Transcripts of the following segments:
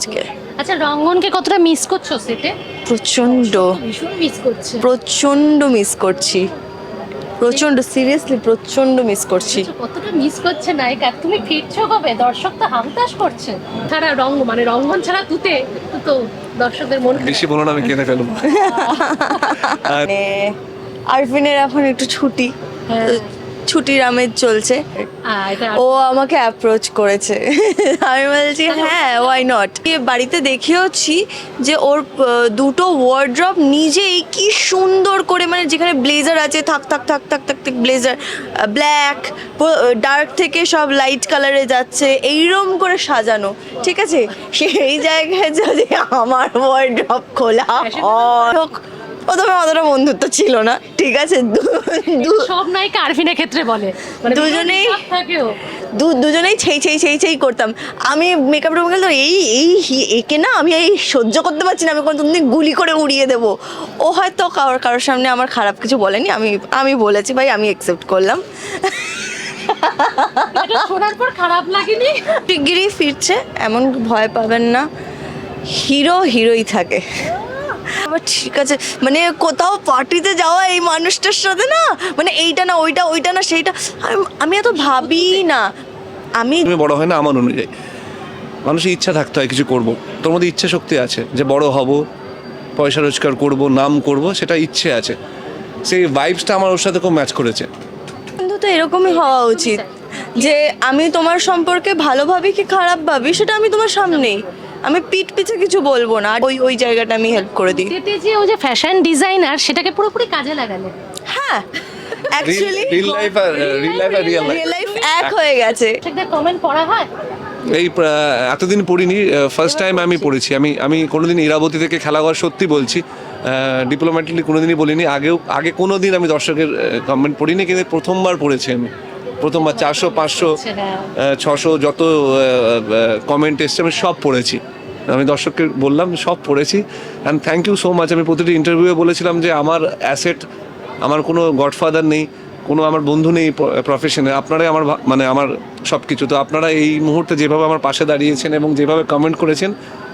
আজকে। আচ্ছা রঙ্গনকে কতটা মিস করছ সেটে প্রচণ্ড ভীষণ মিস করছে। প্রচণ্ড মিস করছি। প্রচণ্ড সিরিয়াসলি প্রচণ্ড মিস করছি। কতটা মিস করছে নায়িকা? তুমি ফিরছো কবে? দর্শক তো হামতাস করছে। ছাড়া রঙ্গ মানে রঙ্গন ছাড়া তুতে তো দর্শকদের মন বেশি বলুন আমি কেঁদে ফেলব। মানে আরফিনের এখন একটু ছুটি। হ্যাঁ। ছুটির আমেজ চলছে। ও আমাকে অ্যাপ্রোচ করেছে। আমি বলছি হ্যাঁ ওয়াই নট বাড়িতে দেখেওছি যে ওর দুটো ওয়ার্ড্রপ নিজেই কি সুন্দর করে মানে যেখানে ব্লেজার আছে থাক থাক থাক থাক থাক থাক ব্লেজার ব্ল্যাক ডার্ক থেকে সব লাইট কালারে যাচ্ছে এইরকম করে সাজানো ঠিক আছে? সেই জায়গায় যদি আমার ওয়ার্ড্রপ খোলা হয় প্রথমে অতটা বন্ধুত্ব ছিল না। ঠিক আছে দু- দু- সব নায়িকা আরফিনের ক্ষেত্রে বলে। মানে দুজনেই- দু দুজনেই ছেই ছেই ছেই ছেই করতাম। আমি মেকআপ রুমে গেলে এই এই একে না আমি এই সহ্য করতে পারছি না আমি কোনো তুমি গুলি করে উড়িয়ে দেবো। ও হয়তো কারোর কারোর সামনে আমার খারাপ কিছু বলেনি আমি আমি বলেছি ভাই আমি অ্যাকসেপ্ট করলাম। শোনার পর খারাপ লাগেনি? শিগগিরই ফিরছে এমন ভয় পাবেন না। হিরো হিরোই থাকে। আবার ঠিক আছে। মানে কোথাও পার্টিতে যাওয়া এই মানুষটার সাথে না মানে এইটা না ওইটা ওইটা না সেইটা আমি- এত ভাবি না। আমি তুমি বড় হয় না আমার অনুযায়ী। মানুষের ইচ্ছা থাকতে হয় কিছু করব। তোর মধ্যে ইচ্ছা শক্তি আছে যে বড় হব পয়সা রোজগার করব নাম করব সেটা ইচ্ছে আছে। সেই ভাইবসটা আমার ওর সাথে খুব ম্যাচ করেছে। কিন্তু তো এরকমই হওয়া উচিত। যে আমি তোমার সম্পর্কে ভালো ভাবি কি খারাপ ভাবি সেটা আমি তোমার সামনেই। আমি পিঠ পিছে কিছু বলব না ওই ওই জায়গাটা আমি হেল্প করে দিই। এতে যে ও যে ফ্যাশন ডিজাইনার সেটাকে পুরোপুরি কাজে লাগালে। হ্যাঁ অ্যাকচুয়ালি রিল লাইফ আর রিল লাইফ আর রিয়েল লাইফ এক হয়ে গেছে। দর্শকদের কমেন্ট পড়া হয়? এই এতদিন পড়িনি ফার্স্ট টাইম আমি পড়েছি। আমি আমি কোনোদিন ইরাবতী থেকে খেলা করার সত্যি বলছি ডিপ্লোম্যাটিকলি কোনোদিনই বলিনি। আগেও আগে কোনো দিন আমি দর্শকের কমেন্ট পড়িনি কিন্তু প্রথমবার পড়েছি আমি। প্রথমবার চারশো পাঁচশো। ছশো যত কমেন্ট এসছে আমি সব পড়েছি। আমি দর্শককে বললাম সব পড়েছি। And thank you so much আমি প্রতিটি ইন্টারভিউয়ে বলেছিলাম যে আমার অ্যাসেট আমার কোনো গডফাদার নেই কোনো আমার বন্ধু নেই প্রফেশনে আপনারাই আমার মানে আমার সব কিছু তো আপনারা এই মুহূর্তে যেভাবে আমার পাশে দাঁড়িয়েছেন এবং যেভাবে কমেন্ট করেছেন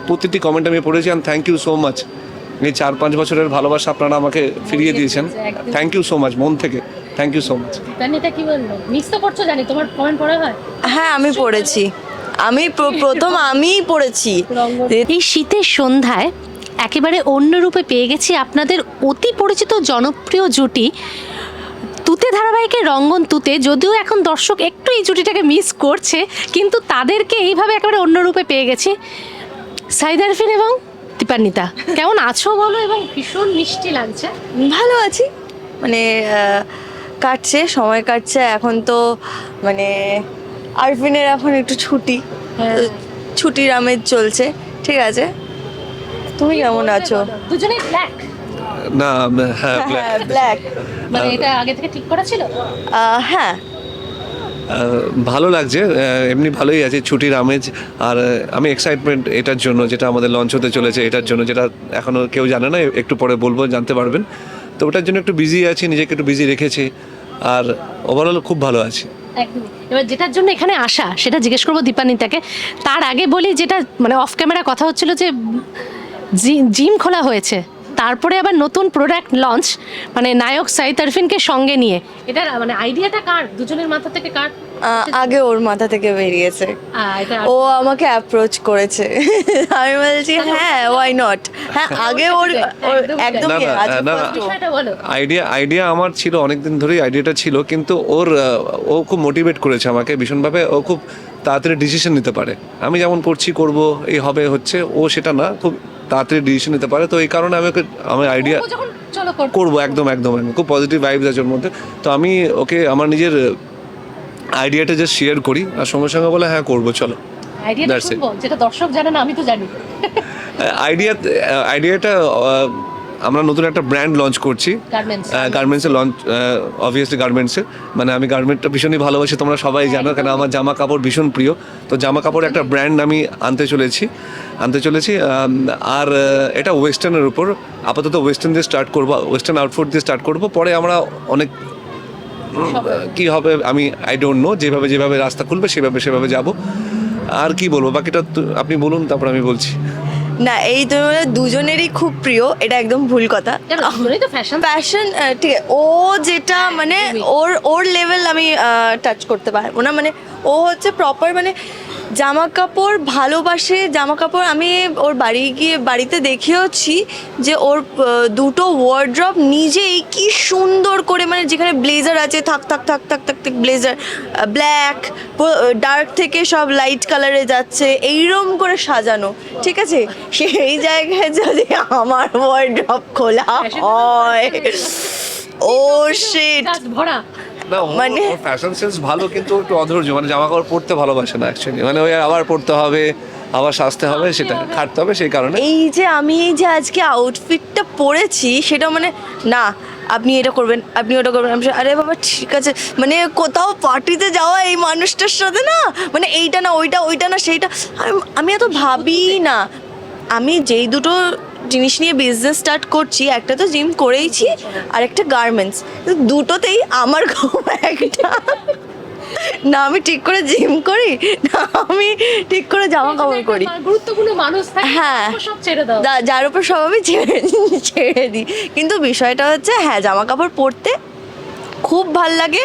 প্রতিটি কমেন্ট আমি পড়েছি। And thank you so much এই চার পাঁচ বছরের ভালোবাসা আপনারা আমাকে ফিরিয়ে দিয়েছেন। থ্যাংক ইউ সো মাচ মন থেকে। থ্যাংক ইউ সো মাচ তানিটা কি বলল? মিস তো করছ জানি তোমার কমেন্ট পড়া হয়? হ্যাঁ আমি পড়েছি। আমি প্রথম আমিই পড়েছি। এই শীতের সন্ধ্যায় একেবারে অন্য রূপে পেয়ে গেছি আপনাদের অতি পরিচিত জনপ্রিয় জুটি তুতে ধারাবাহিকের রঙ্গন তুতে। যদিও এখন দর্শক একটু এই জুটিটাকে মিস করছে কিন্তু তাদেরকে এইভাবে একেবারে অন্য রূপে পেয়ে গেছি। সাইদ আরফিন এবং দীপান্বিতা। কেমন আছো বলো? এবং ভীষণ মিষ্টি লাগছে। ভালো আছি। মানে আহ, কাটছে সময় কাটছে এখন তো মানে আরফিনের এখন একটু ছুটি। হ্যাঁ। ছুটির আমেজ চলছে ঠিক আছে? তুমি কেমন আছো? দুজনেই ব্ল্যাক না হ্যাঁ হ্যাঁ ব্ল্যাক মানে এটা আগে থেকে ঠিক করা ছিল? হ্যাঁ। ভালো লাগছে এমনি ভালোই আছে ছুটির আমেজ আর আমি এক্সাইটমেন্ট এটার জন্য যেটা আমাদের লঞ্চ হতে চলেছে এটার জন্য যেটা এখনও কেউ জানে না একটু পরে বলব জানতে পারবেন। তো ওটার জন্য একটু বিজি আছি, নিজেকে একটু বিজি রেখেছি, আর ওভারঅল খুব ভালো আছি। এবার যেটার জন্য এখানে আসা, সেটা জিজ্ঞেস করব দীপানিতাকে। তার আগে বলি যেটা মানে অফ ক্যামেরা কথা হচ্ছিল যে জিম খোলা হয়েছে। তারপরে আবার নতুন প্রোডাক্ট লঞ্চ মানে নায়ক সাইদ আরফিনকে সঙ্গে নিয়ে। এটা মানে আইডিয়াটা কার? দুজনের মাথা থেকে কার? আগে ওর মাথা থেকে বেরিয়েছে। ও আমাকে অ্যাপ্রোচ করেছে। আমি বলছি হ্যাঁ ওয়াই নট হ্যাঁ আগে ওর একদম আইডিয়া আইডিয়া আমার ছিল অনেক দিন ধরেই আইডিয়াটা ছিল কিন্তু ওর ও খুব মোটিভেট করেছে আমাকে ভীষণভাবে ও খুব তাড়াতাড়ি ডিসিশন নিতে পারে। আমি যেমন করছি করব এই হবে হচ্ছে ও সেটা না খুব তাড়াতাড়ি ডিসিশন নিতে পারে তো এই কারণে আমি ওকে আমার আইডিয়া করব একদম একদম খুব পজিটিভ ভাইবস আছে ওর মধ্যে। তো আমি ওকে আমার নিজের আইডিয়াটা জাস্ট শেয়ার করি আর সঙ্গে সঙ্গে বলে হ্যাঁ করব চলো। আইডিয়াটা যেটা দর্শক জানে না আমি তো জানি। আইডিয়া আইডিয়াটা আমরা নতুন একটা ব্র্যান্ড লঞ্চ করছি। গার্মেন্টস গার্মেন্টসের লঞ্চ অবভিয়াসলি গার্মেন্টসের মানে আমি গার্মেন্টটা ভীষণই ভালোবাসি তোমরা সবাই জানো কেন আমার জামা কাপড় ভীষণ প্রিয়। তো জামা কাপড় একটা ব্র্যান্ড আমি আনতে চলেছি। আনতে চলেছি আর এটা ওয়েস্টার্নের উপর। আপাতত ওয়েস্টার্ন দিয়ে স্টার্ট করব ওয়েস্টার্ন আউটফুট দিয়ে স্টার্ট করব। পরে আমরা অনেক কি হবে আমি আই ডোন্ট নো যেভাবে যেভাবে রাস্তা খুলবে সেভাবে সেভাবে যাব। আর কি বলব? বাকিটা আপনি বলুন তারপর আমি বলছি। না এই তোমার দুজনেরই খুব প্রিয় এটা একদম ভুল কথা। ফ্যাশন ফ্যাশন ঠিক আছে। ও যেটা মানে ওর ওর লেভেল আমি টাচ করতে পারব না। মানে ও হচ্ছে প্রপার মানে জামা কাপড় ভালোবাসে জামা কাপড় আমি ওর বাড়ি গিয়ে বাড়িতে দেখেওছি যে ওর দুটো ওয়ার্ড্রপ নিজেই কি সুন্দর করে মানে যেখানে ব্লেজার আছে থাক থাক থাক থাক থাক থাক ব্লেজার ব্ল্যাক ডার্ক থেকে সব লাইট কালারে যাচ্ছে এইরকম করে সাজানো ঠিক আছে? সেই জায়গায় যদি আমার ওয়ার্ড্রপ খোলা হয় ও শিট ভরা। মানে- ফ্যাশন সেন্স ভালো কিন্তু একটু অধৈর্য মানে জামা কাপড় পরতে ভালোবাসে না অ্যাকচুয়ালি মানে ওই আবার পরতে হবে আবার সাজতে হবে সেটা খাটতে হবে সেই কারণে। এই যে আমি এই যে আজকে আউটফিটটা পরেছি সেটা মানে না আপনি এটা করবেন আপনি ওটা করবেন। আমি আরে বাবা ঠিক আছে। মানে কোথাও পার্টিতে যাওয়া এই মানুষটার সাথে না মানে এইটা না ওইটা ওইটা না সেইটা আমি এত ভাবি না। আমি যেই দুটো জিনিস নিয়ে বিজনেস স্টার্ট করছি একটা তো জিম করেইছি আর একটা গার্মেন্টস দুটোতেই আমার খুব একটা। না আমি ঠিক করে জিম করি না আমি ঠিক করে জামা কাপড় করি। গুরুত্বপূর্ণ মানুষ হ্যাঁ। যার উপর সব আমি ছেড়ে ছেড়ে দিই। কিন্তু বিষয়টা হচ্ছে হ্যাঁ জামা কাপড় পরতে খুব ভালো লাগে।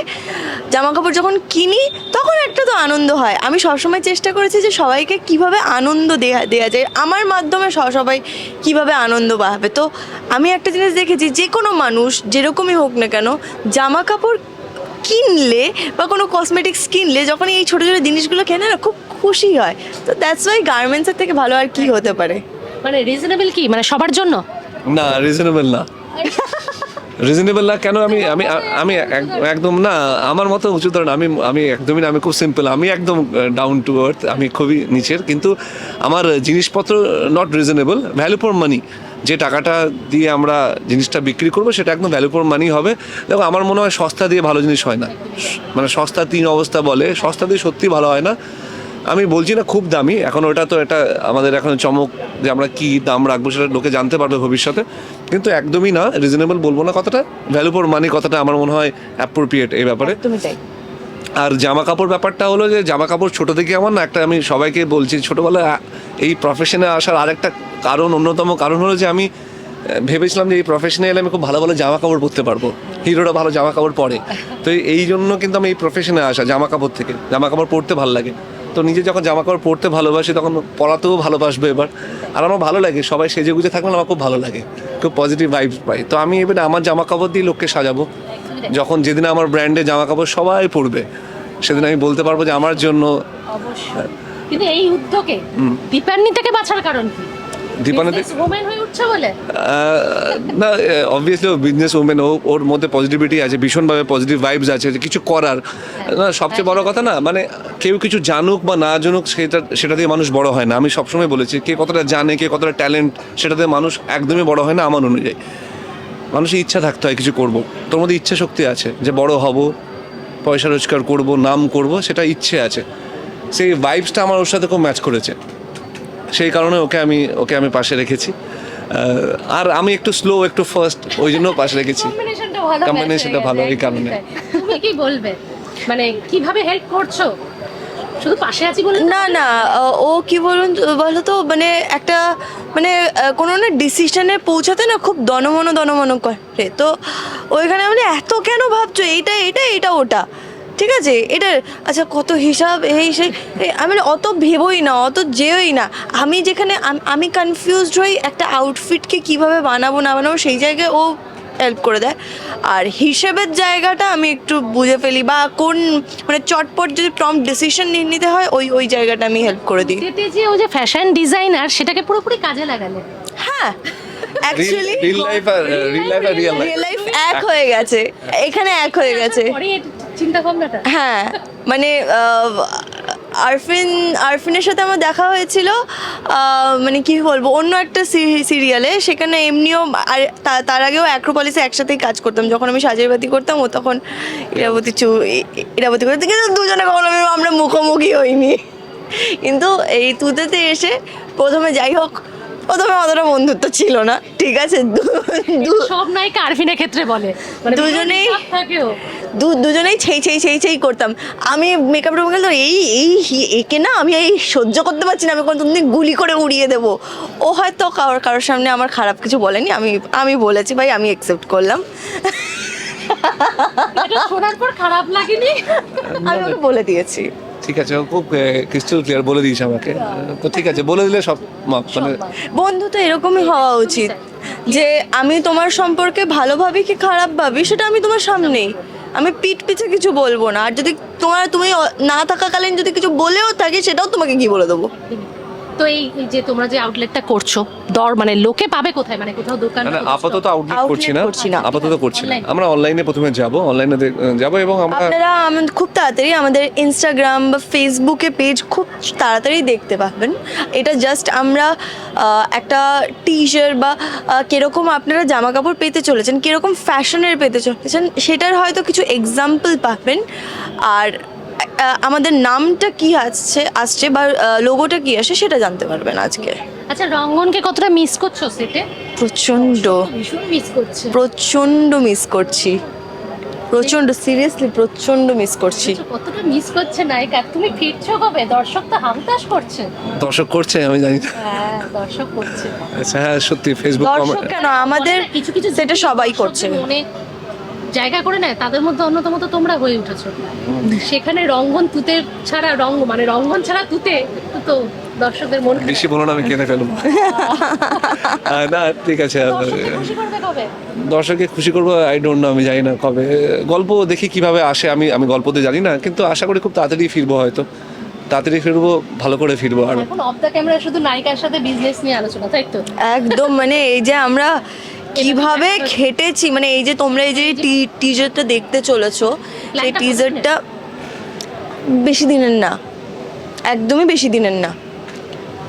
জামা কাপড় যখন কিনি তখন একটা তো আনন্দ হয়। আমি সবসময় চেষ্টা করেছি যে সবাইকে কীভাবে আনন্দ দেয়া দেওয়া যায়। আমার মাধ্যমে স- সবাই কীভাবে আনন্দ পাবে। তো আমি একটা জিনিস দেখেছি যে কোনো মানুষ যেরকমই হোক না কেন জামা কাপড় কিনলে বা কোনো কসমেটিক্স কিনলে যখন এই ছোটো ছোটো জিনিসগুলো কেনে না খুব খুশি হয়। তো দ্যাটস ওয়াই গার্মেন্টসের থেকে ভালো আর কি হতে পারে? মানে রিজনেবল কি? মানে সবার জন্য? না রিজনেবল না। রিজনেবল না কেন? আমি আমি আমি এক- একদম না আমার মতো উঁচু ধরেন আমি আমি একদমই না আমি খুব সিম্পল আমি একদম ডাউন টু আর্থ আমি খুবই নিচের কিন্তু আমার জিনিসপত্র not reasonable value for money যে টাকাটা দিয়ে আমরা জিনিসটা বিক্রি করব সেটা একদম ভ্যালু ফর মানি হবে। দেখো আমার মনে হয় সস্তা দিয়ে ভালো জিনিস হয় না। মানে সস্তা তিন অবস্থা বলে সস্তা দিয়ে সত্যি ভালো হয় না। আমি বলছি না খুব দামি এখন ওটা তো এটা আমাদের এখন চমক যে আমরা কি দাম রাখব সেটা লোকে জানতে পারবে ভবিষ্যতে। কিন্তু একদমই না রিজনেবল বলব না কথাটা। ভ্যালু ফর মানি কথাটা আমার মনে হয় অ্যাপ্রোপ্রিয়েট এই ব্যাপারে। তুমি তাই। আর জামা কাপড় ব্যাপারটা হলো যে জামা কাপড় ছোটো থেকে আমার না একটা আমি সবাইকে বলছি ছোটোবেলায় এই প্রফেশনে আসার আরেকটা কারণ অন্যতম কারণ হলো যে আমি ভেবেছিলাম যে এই প্রফেশনে এলে আমি খুব ভালো ভালো জামা কাপড় পরতে পারব। হিরোরা ভালো জামা কাপড় পরে। তো এই জন্য কিন্তু আমি এই প্রফেশনে আসা জামা কাপড় থেকে। জামা কাপড় পরতে ভালো লাগে। তো নিজে যখন জামা কাপড় পরতে ভালোবাসি তখন পরাতেও ভালোবাসবে এবার। আর আমার ভালো লাগে সবাই সেজে গুজে থাকলে আমার খুব ভালো লাগে খুব পজিটিভ ভাইবস পাই। তো আমি এবার আমার জামা কাপড় দিয়ে লোককে সাজাবো। যখন যেদিন আমার ব্র্যান্ডে জামা কাপড় সবাই পরবে সেদিন আমি বলতে পারব যে আমার জন্য অবশ্যই। কিন্তু এই উদ্যোগে দীপান্বিতাকে বাঁচার কারণ কি? দীপানাতে ওমেন হয়ে উঠছে বলে? না অবভিয়াসলি বিজনেস ওমেন ও ওর মধ্যে পজিটিভিটি আছে ভীষণভাবে পজিটিভ ভাইবস আছে কিছু করার। না সবচেয়ে বড় কথা না মানে কেউ কিছু জানুক বা না জানুক সেটা সেটা দিয়ে মানুষ বড় হয় না। আমি সবসময় বলেছি কে কতটা জানে কে কতটা ট্যালেন্ট সেটা দিয়ে মানুষ একদমই বড় হয় না আমার অনুযায়ী। মানুষের ইচ্ছা থাকতে হয় কিছু করব। তোর মধ্যে ইচ্ছা শক্তি আছে যে বড় হব পয়সা রোজগার করব নাম করব সেটা ইচ্ছে আছে। সেই ভাইবসটা আমার ওর সাথে খুব ম্যাচ করেছে। সেই কারণে ওকে আমি ওকে আমি পাশে রেখেছি। আর আমি একটু স্লো একটু ফার্স্ট ওই জন্য পাশে রেখেছি। কম্বিনেশনটা ভালো এই কারণে। তুমি কি বলবে? মানে কীভাবে হেল্প করছ? শুধু পাশে আছি বলে না না ও কি বলুন বলো তো মানে একটা মানে কোনো না ডিসিশনে পৌঁছাতে না খুব দনমন দনমন করে। তো ওইখানে মানে এত কেন ভাবছ? এইটা এটা এটা ওটা। ঠিক আছে? এটা আচ্ছা কত হিসাব? এই সেই আমি অত ভেবোই না অত যেওই না। আমি যেখানে আমি কনফিউজড হই একটা আউটফিটকে কীভাবে বানাবো না বানাবো সেই জায়গায় ও হেল্প করে দেয়। আর হিসেবের জায়গাটা আমি একটু বুঝে ফেলি বা কোন মানে চটপট যদি প্রম ডিসিশন নিতে হয় ওই ওই জায়গাটা আমি হেল্প করে দিই। যে ও যে ফ্যাশন ডিজাইনার সেটাকে পুরোপুরি কাজে লাগালে। হ্যাঁ অ্যাকচুয়ালি রিল লাইফ আর রিল লাইফ আর রিয়েল লাইফ এক হয়ে গেছে এখানে এক হয়ে গেছে। চিন্তা ভাবনাটা হ্যাঁ মানে আরফিন আরফিনের সাথে আমার দেখা হয়েছিল মানে কি বলব অন্য একটা সিরিয়ালে সেখানে এমনিও আর তার আগেও অ্যাক্রোপলিসে একসাথেই কাজ করতাম। যখন আমি সাজের বাতি করতাম ও তখন ইরাবতী চু ইরাবতী করতাম কিন্তু দুজনে কখনো আমি আমরা মুখোমুখি হইনি। কিন্তু এই তুতেতে এসে প্রথমে যাই হোক প্রথমে অতটা বন্ধুত্ব ছিল না। ঠিক আছে সব নায়িকা আরফিনের ক্ষেত্রে বলে। মানে দুজনেই- দু দুজনেই ছেই ছেই ছেই ছেই করতাম। আমি মেকআপ রুমে গেলে এই এই হি- একে না আমি এই সহ্য করতে পারছি না আমি কোনো তুমি গুলি করে উড়িয়ে দেবো। ও হয়তো কারোর কারোর সামনে আমার খারাপ কিছু বলেনি আমি আমি বলেছি ভাই আমি অ্যাকসেপ্ট করলাম। শোনার পর খারাপ লাগেনি? আমি ওকে বলে দিয়েছি। ঠিক আছে খুব ক্রিস্টাল ক্লিয়ার বলে দিয়েছে আমাকে। তো ঠিক আছে বলে দিলে সব মানে বন্ধু তো এরকমই হওয়া উচিত। যে আমি তোমার সম্পর্কে ভালো ভাবি কি খারাপ ভাবি সেটা আমি তোমার সামনেই। আমি পিঠ পিছে কিছু বলব না। আর যদি তোমার তুমি না থাকাকালীন যদি কিছু বলেও থাকি, সেটাও তোমাকে কি বলে দেবো? তো এই যে তোমরা যে আউটলেটটা করছ দর মানে লোকে পাবে কোথায়? মানে কোথাও দোকান মানে আপাতত আউটলেট করছি না। করছি না। আপাতত করছি না। আমরা অনলাইনে প্রথমে যাব অনলাইনে যাব এবং আমরা আপনারা খুব তাড়াতাড়ি আমাদের ইনস্টাগ্রাম বা ফেসবুকে পেজ খুব তাড়াতাড়ি দেখতে পাবেন। এটা জাস্ট আমরা একটা টি শার্ট বা কীরকম আপনারা জামা কাপড় পেতে চলেছেন কীরকম ফ্যাশনের পেতে চলেছেন সেটার হয়তো কিছু এক্সাম্পল পাবেন। আর আমাদের নামটা কি আসছে আসছে বা লোগোটা কি আসে সেটা জানতে পারবেন আজকে। আচ্ছা রঙ্গনকে কতটা মিস করছ সেটে প্রচণ্ড। ভীষণ মিস করছে। প্রচণ্ড মিস করছি। প্রচণ্ড সিরিয়াসলি প্রচণ্ড মিস করছি। কতটা মিস করছে নায়িকা? তুমি ফিরছো কবে? দর্শক তো হামতাস করছে। দর্শক করছে আমি জানি হ্যাঁ দর্শক করছে। আচ্ছা হ্যাঁ সত্যি ফেসবুক দর্শক কেন? আমাদের কিছু কিছু সেটা সবাই করছে। মনে জায়গা করে নেয় তাদের মধ্যে অন্যতম তো তোমরা হয়ে উঠেছো। সেখানে রঙ্গন তুতে ছাড়া রঙ্গ মানে রঙ্গন ছাড়া তুতে তো দর্শকদের মন বেশি বলো না আমি কেনে ফেলব। না ঠিক আছে দর্শককে খুশি দর্শককে খুশি করব আই ডোন্ট নো আমি জানি না কবে। গল্প দেখি কীভাবে আসে আমি আমি গল্পতে জানি না কিন্তু আশা করি খুব তাড়াতাড়ি ফিরবো হয়তো। তাড়াতাড়ি ফিরবো ভালো করে ফিরবো আর এখন অফ দ্য ক্যামেরা শুধু নায়িকার সাথে বিজনেস নিয়ে আলোচনা তাই তো? একদম মানে এই যে আমরা কীভাবে খেটেছি? মানে এই যে তোমরা এই যে টিজারটা দেখতে চলেছো সেই টিজারটা বেশি দিনের না। একদমই বেশি দিনের না।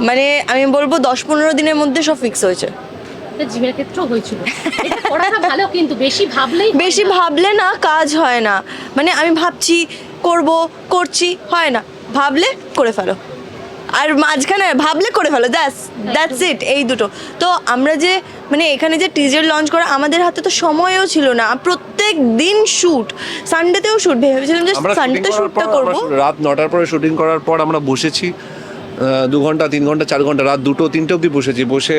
মানে আমি বলব দশ পনেরো দিনের মধ্যে সব ফিক্স হয়েছে। জিমের ক্ষেত্রেও হয়েছিল। এটা ভালো কিন্তু বেশি ভাবলেই বেশি ভাবলে না কাজ হয় না। মানে আমি ভাবছি করব করছি হয় না। ভাবলে করে ফেলো। আর মাঝখানে ভাবলে করে ফেলো দ্যাটস দ্যাটস ইট এই দুটো। তো আমরা যে মানে এখানে যে টিজার লঞ্চ করা আমাদের হাতে তো সময়ও ছিল না। প্রত্যেক দিন শ্যুট সানডেতেও শ্যুট ভেবেছিলাম যে সানডেতে শ্যুটটা করব। রাত নটার পরে শুটিং করার পর আমরা বসেছি দু ঘণ্টা তিন ঘণ্টা চার ঘণ্টা রাত দুটো তিনটে অবধি বসেছি। বসে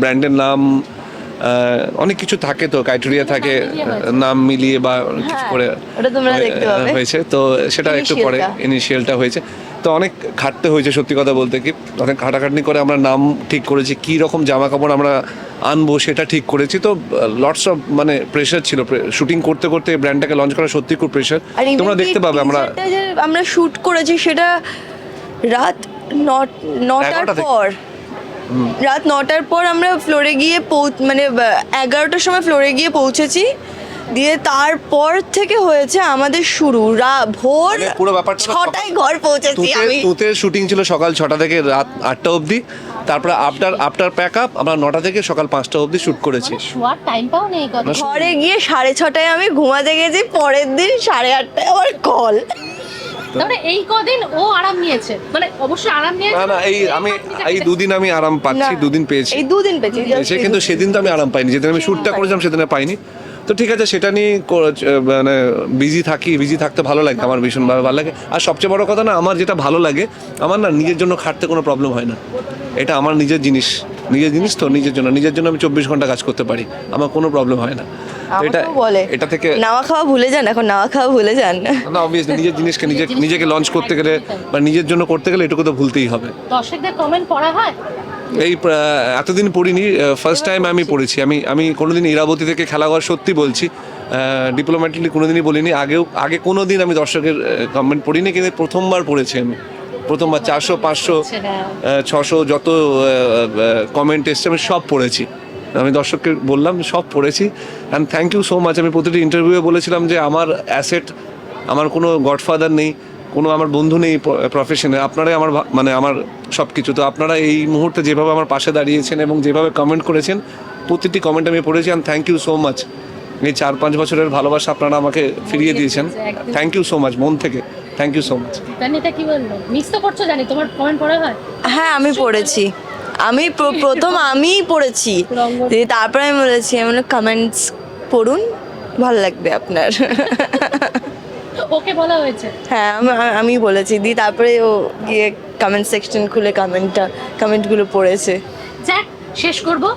ব্র্যান্ডের নাম অনেক কিছু থাকে তো ক্রাইটেরিয়া থাকে নাম মিলিয়ে বা কিছু হ্যাঁ, করে ওটা তোমরা দেখতে আহ, পাবে। হয়েছে। তো সেটা একটু পরে ইনিশিয়ালটা হয়েছে। তো অনেক খাটতে হয়েছে সত্যি কথা বলতে কি অনেক খাটাখাটনি করে আমরা নাম ঠিক করেছি কি রকম জামা কাপড় আমরা আনব সেটা ঠিক করেছি তো লটস অফ মানে প্রেশার ছিল শুটিং করতে করতে ব্র্যান্ডটাকে লঞ্চ করা সত্যি খুব প্রেশার তোমরা দেখতে পাবে আমরা আমরা শুট করেছি সেটা রাত নটার পর। রাত নটার পর আমরা ফ্লোরে গিয়ে পৌঁছ মানে এগারোটার সময় ফ্লোরে গিয়ে পৌঁছেছি। দিয়ে তারপর থেকে হয়েছে আমাদের শুরু। রা ভোর মানে পুরো ব্যাপারটা ছটায় ঘর পৌঁছেছি আমি। তুতে শুটিং ছিল সকাল ছটা থেকে রাত আটটা অবধি। তারপরে আফটার আফটার প্যাক আপ আমরা নটা থেকে সকাল পাঁচটা অবধি শুট করেছি। ঘরে গিয়ে সাড়ে ছটায় আমি ঘুমাতে গেছি পরের দিন সাড়ে আটটায় আমার কল তাহলে এই কদিন ও আরাম নিয়েছে। মানে অবশ্যই আরাম নিয়েছে। না না এই আমি এই দুদিন আমি আরাম পাচ্ছি দুদিন পেয়েছি। এই দুদিন পেয়েছি। কিন্তু সেদিন তো আমি আরাম পাইনি। যেদিন আমি শ্যুটটা করেছিলাম সেদিন পাইনি। তো ঠিক আছে সেটা নিয়ে মানে বিজি থাকি বিজি থাকতে ভালো লাগে আমার ভীষণ ভালো ভালো লাগে। আর সবচেয়ে বড় কথা না আমার যেটা ভালো লাগে আমার না নিজের জন্য খাটতে কোনো প্রবলেম হয় না। এটা আমার নিজের জিনিস নিজের জিনিস তো নিজের জন্য। নিজের জন্য আমি চব্বিশ ঘণ্টা কাজ করতে পারি আমার কোনো প্রবলেম হয় না। এটা বলে এটা থেকে নাওয়া খাওয়া ভুলে যান এখন নাওয়া খাওয়া ভুলে যান। না অবভিয়াসলি নিজের জিনিসকে নিজে নিজেকে লঞ্চ করতে গেলে বা নিজের জন্য করতে গেলে এটুকু তো ভুলতেই হবে। দর্শকদের কমেন্ট পড়া হয়? এই এতদিন পড়িনি ফার্স্ট টাইম আমি পড়েছি। আমি আমি কোনোদিন ইরাবতী থেকে খেলা খেলাঘর সত্যি বলছি ডিপ্লোম্যাটিকলি কোনোদিনই বলিনি। আগেও আগে কোনো দিন আমি দর্শকের কমেন্ট পড়িনি কিন্তু প্রথমবার পড়েছি আমি। প্রথমবার চারশো পাঁচশো ছশো যত কমেন্ট এসছে আমি সব পড়েছি। আমি দর্শককে বললাম সব পড়েছি। And thank you so much আমি প্রতিটি ইন্টারভিউয়ে বলেছিলাম যে আমার অ্যাসেট আমার কোনো গডফাদার নেই। কোনো আমার বন্ধু নেই প্রফেশনে আপনারাই আমার ভা- মানে আমার সব কিছু তো আপনারা এই মুহূর্তে যেভাবে আমার পাশে দাঁড়িয়েছেন এবং যেভাবে কমেন্ট করেছেন প্রতিটি কমেন্ট আমি পড়েছি and thank you so much এই চার পাঁচ বছরের ভালোবাসা আপনারা আমাকে ফিরিয়ে দিয়েছেন। থ্যাংক ইউ সো মাচ মন থেকে। থ্যাংক ইউ সো মাচ এটা কি বলল? মিস তো করছ জানি তোমার কমেন্ট পড়া হয়? হ্যাঁ আমি পড়েছি। আমি প্রথম আমিই পড়েছি। তারপরে আমি বলেছি আমি কমেন্টস পড়ুন ভালো লাগবে আপনার। ওকে বলা হয়েছে? হ্যাঁ আমি- বলেছি। দি তারপরে ও গিয়ে কমেন্ট সেকশন খুলে কমেন্টটা কমেন্টগুলো পড়েছে। যাক শেষ করব।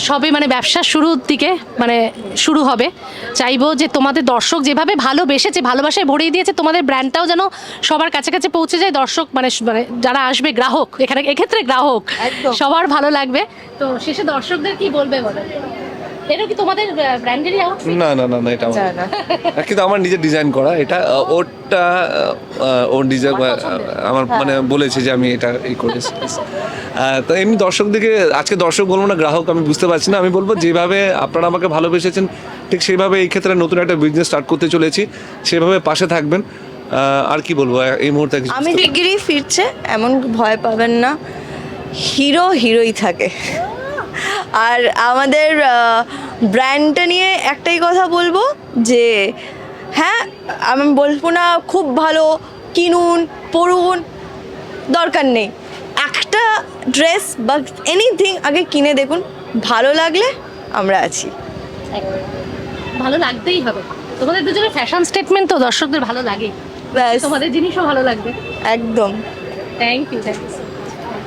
সবে মানে ব্যবসার শুরুর দিকে মানে শুরু হবে। চাইব যে তোমাদের দর্শক যেভাবে ভালোবেসেছে ভালোবাসায় ভরিয়ে দিয়েছে তোমাদের ব্র্যান্ডটাও যেন সবার কাছে কাছে পৌঁছে যায়। দর্শক মানে মানে যারা আসবে গ্রাহক এখানে এক্ষেত্রে গ্রাহক সবার ভালো লাগবে। তো শেষে দর্শকদের কি বলবে বলো? এটা কি তোমাদের ব্র্যান্ডেরই আউটফিট না না না না এটা আমার। কিন্তু আমার নিজের ডিজাইন করা এটা ওরটা ওর ডিজাইন আমার মানে বলেছে যে আমি এটা এই করেছি তো এমনি দর্শকদিকে আজকে দর্শক বলব না গ্রাহক আমি বুঝতে পারছি না। আমি বলব যেভাবে আপনারা আমাকে ভালোবেসেছেন ঠিক সেইভাবে এই ক্ষেত্রে নতুন একটা বিজনেস স্টার্ট করতে চলেছি। সেভাবে পাশে থাকবেন। আর কি বলব এই মুহূর্তে কিছু আমি ডিগ্রি ফিরছে এমন ভয় পাবেন না। হিরো হিরোই থাকে। আর আমাদের ব্র্যান্ডটা নিয়ে একটাই কথা বলব যে হ্যাঁ আমি বলব না খুব ভালো কিনুন পড়ুন দরকার নেই। একটা ড্রেস বা এনিথিং আগে কিনে দেখুন ভালো লাগলে আমরা আছি। ভালো লাগতেই হবে। তোমাদের দুজনের ফ্যাশন স্টেটমেন্ট তো দর্শকদের ভালো লাগে। তোমাদের জিনিসও ভালো লাগবে। একদম। Thank you thank you